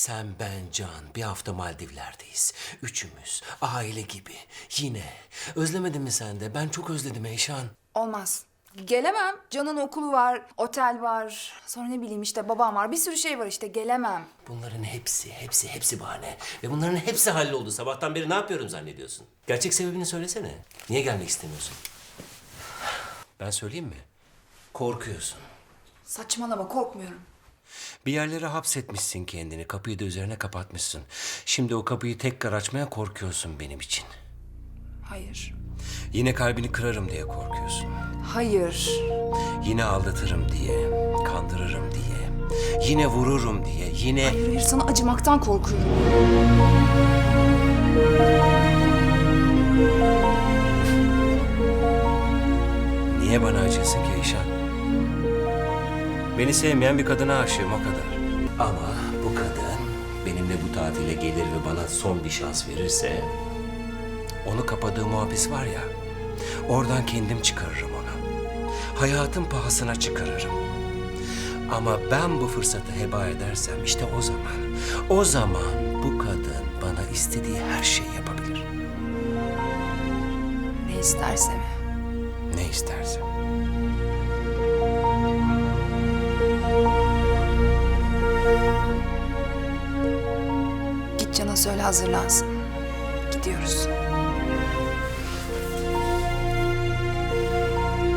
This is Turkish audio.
Sen, ben, Can bir hafta Maldivler'deyiz. Üçümüz, aile gibi. Yine. Özlemedin mi sen de? Ben çok özledim Eyşan. Olmaz. Gelemem. Can'ın okulu var, otel var. Sonra ne bileyim işte babam var. Bir sürü şey var işte. Gelemem. Bunların hepsi, hepsi, hepsi bahane. Ve bunların hepsi halloldu. Sabahtan beri ne yapıyorum zannediyorsun? Gerçek sebebini söylesene. Niye gelmek istemiyorsun? Ben söyleyeyim mi? Korkuyorsun. Saçmalama korkmuyorum. Bir yerlere hapsetmişsin kendini. Kapıyı da üzerine kapatmışsın. Şimdi o kapıyı tekrar açmaya korkuyorsun benim için. Hayır. Yine kalbini kırarım diye korkuyorsun. Hayır. Yine aldatırım diye, kandırırım diye, yine vururum diye, yine... Hayır, hayır sana acımaktan korkuyorum. Niye bana acıyorsun ki Eyşan? Beni sevmeyen bir kadına aşığım o kadar. Ama bu kadın benimle bu tatile gelir ve bana son bir şans verirse... Onu kapadığım o hapis var ya, oradan kendim çıkarırım onu. Hayatın pahasına çıkarırım. Ama ben bu fırsatı heba edersem işte o zaman, o zaman bu kadın bana istediği her şeyi yapabilir. Ne isterse mi? Ne isterse. Söyle hazırlansın. Gidiyoruz.